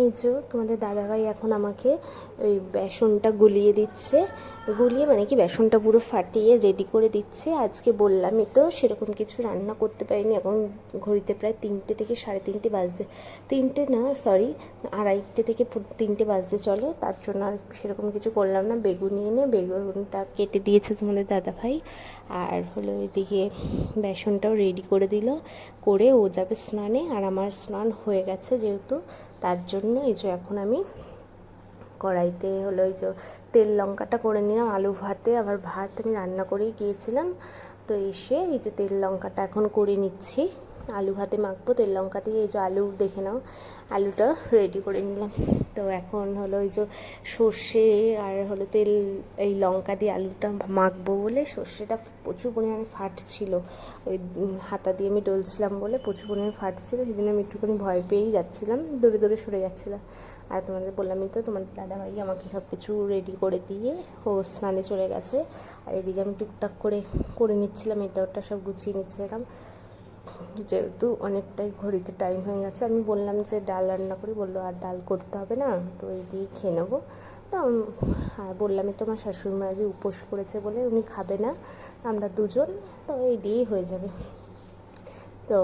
এই যে তোমাদের দাদাভাই এখন আমাকে ওই বেসনটা গুলিয়ে দিচ্ছে। গুলিয়ে মানে কি? বেসনটা পুরো ফাটিয়ে রেডি করে দিচ্ছে। আজকে বললামই তো সেরকম কিছু রান্না করতে পারিনি। এখন ঘড়িতে প্রায় তিনটে থেকে সাড়ে তিনটে বাজতে, তিনটে না সরি আড়াইটে থেকে তিনটে বাজতে চলে। তার জন্য আর সেরকম কিছু করলাম না। বেগুন এনে বেগুনটা কেটে দিয়েছে তোমাদের দাদাভাই। আর হলো এদিকে বেসনটাও রেডি করে দিল। করে ও যাবে স্নানে। আর আমার স্নান হয়ে গেছে যেহেতু। তার জন্য এই যে এখন আমি কড়াইতে হলো এই যে তেল লঙ্কাটা করে নিলাম, আলু ভাতে। আবার ভাত আমি রান্না করেই গিয়েছিলাম। তো এসে এই যে তেল লঙ্কাটা এখন করে নিচ্ছি। আলু ভাতে মাখবো, তেল লঙ্কা দিয়ে এই যে আলু দেখে নাও, আলুটা রেডি করে নিলাম। তো এখন হলো ওই যে সর্ষে আর হলো তেল, এই লঙ্কা দিয়ে আলুটা মাখবো বলে সর্ষেটা প্রচুর পরিমাণে ফাটছিল ওই হাতা দিয়ে আমি ডলছিলাম বলে প্রচুর পরিমাণে ফাটছিল সেদিন আমি একটুখানি ভয় পেয়েই যাচ্ছিলাম দূরে দূরে সরে যাচ্ছিলাম। আর তোমাদের বললামই তো তোমার দাদাভাই আমাকে সব কিছু রেডি করে দিয়ে ও স্নানে চলে গেছে। আর এদিকে আমি টুকটাক করে করে নিচ্ছিলাম, এটা ওটা সব গুছিয়ে নিচ্ছিলাম। যেহেতু অনেকটাই ঘড়িতে টাইম হয়ে গেছে, আমি বললাম যে ডাল রান্না করি, বলল আর ডাল করতে হবে না, তো এই দিয়ে খেয়ে নেব। তো আর বললামই তোমার শাশুড়ি মা যে উপোস করেছে বলে উনি খাবে না, আমরা দুজন, তো এই দিয়েই হয়ে যাবে। তো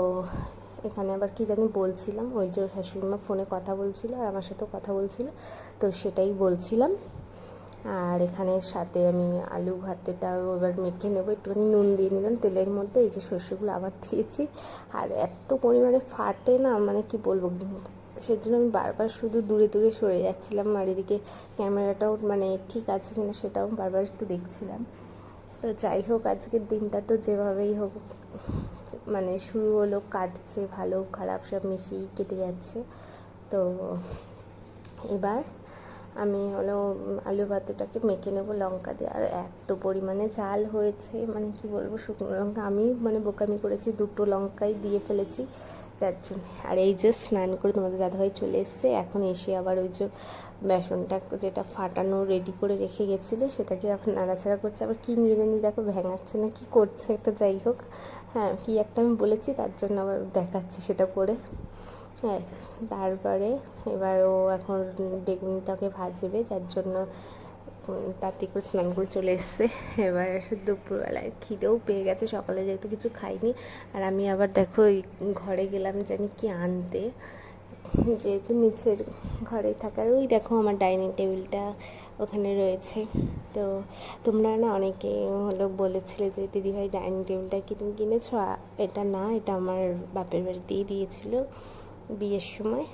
এখানে আবার কি জানি বলছিলাম, ওই যে শাশুড়ি মা ফোনে কথা বলছিল আর আমার সাথেও কথা বলছিল, তো সেটাই বলছিলাম। আর এখানে সাথে আমি আলু ভাতেটা এবার মেখে নেব। একটুখানি নুন দিয়ে নিলাম তেলের মধ্যে, এই যে সর্ষেগুলো আবার দিয়েছি। আর এত পরিমাণে ফাটে না মানে কি বলব, সেজন্য আমি বারবার শুধু দূরে দূরে সরে যাচ্ছিলাম আর এদিকে ক্যামেরাটাও মানে ঠিক আছে কিনা সেটাও বারবার একটু দেখছিলাম। তো যাই হোক, আজকের দিনটা তো যেভাবেই হোক মানে শুরু হলো, কাটছে, ভালো খারাপ সব মিশিয়ে কেটে যাচ্ছে। তো এবার আমি হলো আলু ভাতেটাকে মেখে নেব, লঙ্কা দিয়ে। আর এত পরিমাণে ঝাল হয়েছে মানে কি বলব, শুকনো লঙ্কা। আমি মানে বোকামি করেছি, দুটো লঙ্কাই দিয়ে ফেলেছি যার জন্য। আর এই যে স্নান করে তোমাদের দাদাভাই চলে এসছে, এখন এসে আবার ওই যে বেসনটা যেটা ফাটানো রেডি করে রেখে গেছিল, সেটাকে এখন নাড়াচাড়া করছে। আবার কী নিয়ে জানি, দেখো ভেঙাচ্ছে না, কি করছে, একটা যাই হোক। হ্যাঁ কি একটা আমি বলেছি, তার জন্য আবার দেখাচ্ছি সেটা করে। হ্যাঁ তারপরে এবার ও এখন বেগুনটাকে ভাজবে, যার জন্য তাড়াতাড়ি করে স্নান করে চলে এসছে। এবার দুপুরবেলায় খিদেও পেয়ে গেছে, সকালে যেহেতু কিছু খাইনি। আর আমি আবার দেখো ঘরে গেলাম জানি কি আনতে। যেহেতু নিচের ঘরে থাকার ওই দেখো আমার ডাইনিং টেবিলটা ওখানে রয়েছে। তো তোমরা না অনেকে হলো বলেছিলে যে, দিদিভাই, ডাইনিং টেবিলটা কি তুমি কিনেছো? এটা না, এটা আমার বাপের বাড়িতেই দিয়েছিল। বিয়ের সময়।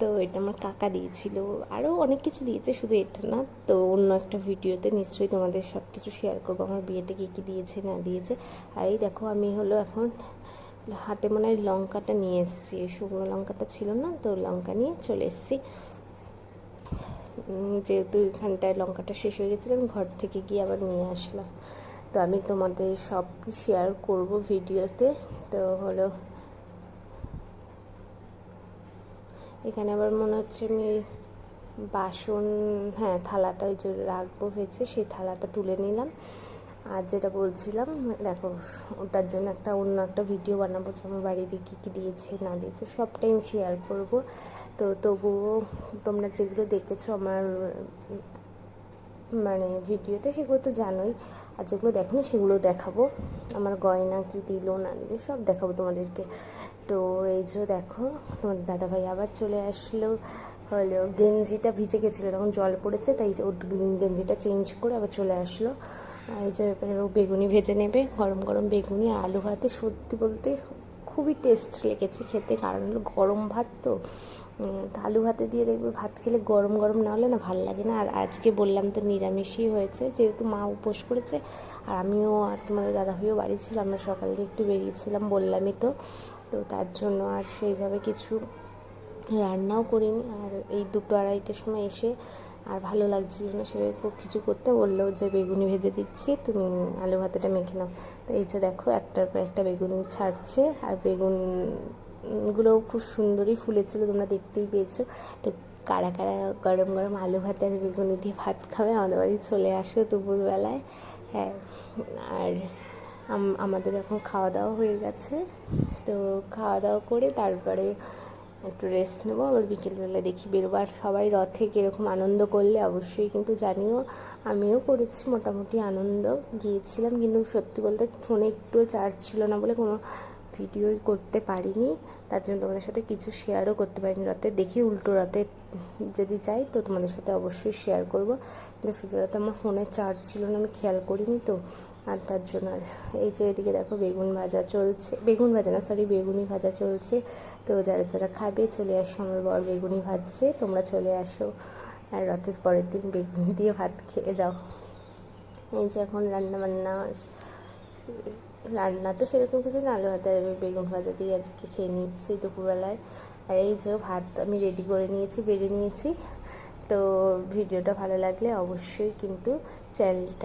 তো এটা আমার কাকা দিয়েছিল। আরও অনেক কিছু দিয়েছে, শুধু এটা না। তো অন্য একটা ভিডিওতে নিশ্চয়ই তোমাদের সব কিছু শেয়ার করব। আমার বিয়েতে কী কী দিয়েছে, না দিয়েছে। আর এই দেখো, আমি হলো এখন হাতে মনে হয় লঙ্কাটা নিয়ে এসেছি। শুকনো লঙ্কাটা ছিল না, তো লঙ্কা নিয়ে চলে এসেছি। যেহেতু এখানটায় লঙ্কাটা শেষ হয়ে গেছিল, আমি ঘর থেকে গিয়ে আবার নিয়ে আসলাম। তো আমি তোমাদের সব শেয়ার করব ভিডিওতে। তো হলো এখানে আবার মনে হচ্ছে আমি বাসন হ্যাঁ থালাটা ওই যে রাখব ভেজে সেই থালাটা তুলে নিলাম। আর যেটা বলছিলাম, দেখো, ওটার জন্য একটা অন্য একটা ভিডিও বানাবো যে আমার বাড়িতে কী কী দিয়েছে, না দিয়েছে, সবটাই আমি শেয়ার করব। তো তবুও তোমরা যেগুলো দেখেছ আমার মানে ভিডিওতে, সেগুলো তো জানোই। আর যেগুলো দেখো সেগুলো দেখাবো। আমার গয়না কি দিল, না দিল, সব দেখাবো তোমাদেরকে। তো এই যে দেখো তোমার দাদাভাই আবার চলে আসলো। হলো গেঞ্জিটা ভিজে গেছিল, তখন জল পড়েছে, তাই ওর গেঞ্জিটা চেঞ্জ করে আবার চলে আসলো। এই যে এবারে ও বেগুনি ভেজে নেবে, গরম গরম বেগুনি, আলু ভাতে সত্যি বলতে খুবই টেস্ট লেগেছে খেতে, কারণ হলো গরম ভাত তো। আলু ভাতে দিয়ে দেখবে ভাত খেলে গরম গরম না হলে না ভালো লাগে না। আর আজকে বললাম তো নিরামিষই হয়েছে, যেহেতু মা উপোস করেছে, আর আমিও আর তোমাদের দাদা ভাইও বাড়ি ছিল, আমরা সকাল থেকে একটু বেরিয়েছিলাম বললামই তো। তো তার জন্য আর সেইভাবে কিছু রান্নাও করিনি। আর এই দুটো আড়াইটের সময় এসে আর ভালো লাগছিল না, সেভাবে খুব কিছু করতে। বলল যে বেগুনি ভেজে দিচ্ছি, তুমি আলু ভাতেটা মেখে নাও। তো এই যে দেখো, একটার পর একটা বেগুন ছাড়ছে, আর বেগুনগুলোও খুব সুন্দরই ফুলেছিল, তোমরা দেখতেই পেয়েছ। তো কারা কারা গরম গরম আলু ভাত আর বেগুনি দিয়ে ভাত খাবে, আমাদের বাড়ি চলে আসো দুপুরবেলায়। হ্যাঁ আর আমাদের এখন খাওয়া দাওয়া হয়ে গেছে। তো খাওয়া দাওয়া করে তারপরে একটু রেস্ট নেব, আবার বিকেলবেলা দেখি বেরোবো। আর সবাই রথে কীরকম আনন্দ করলে অবশ্যই কিন্তু জানিও, আমিও করেছি মোটামুটি আনন্দ, গিয়েছিলাম। কিন্তু সত্যি বলতে ফোনে একটুও চার্জ ছিল না বলে কোনো ভিডিওই করতে পারিনি, তার জন্য তোমাদের সাথে কিছু শেয়ারও করতে পারিনি রথে দেখি উল্টো রথে যদি যাই তো তোমাদের সাথে অবশ্যই শেয়ার করব। কিন্তু সুতরাতে আমার ফোনে চার্জ ছিল না, আমি খেয়াল করিনি তো। আর তার জন্য আর এই যে এদিকে দেখো বেগুন ভাজা চলছে, বেগুন ভাজা না সরি বেগুনি ভাজা চলছে। তো যারা যারা খাবে চলে আসো, আমার বর বেগুনি ভাজছে, তোমরা চলে আসো। আর রথের পরের দিন বেগুন দিয়ে ভাত খেয়ে যাও। এই যে এখন রান্না বান্না রান্না তো সেরকম কিছু না, আলু ভাতে আমি বেগুন ভাজা দিয়ে আজকে খেয়ে নিচ্ছি দুপুরবেলায়। আর এই যে ভাত আমি রেডি করে নিয়েছি, বেড়ে নিয়েছি। তো ভিডিওটা ভালো লাগলে অবশ্যই কিন্তু চ্যানেলটা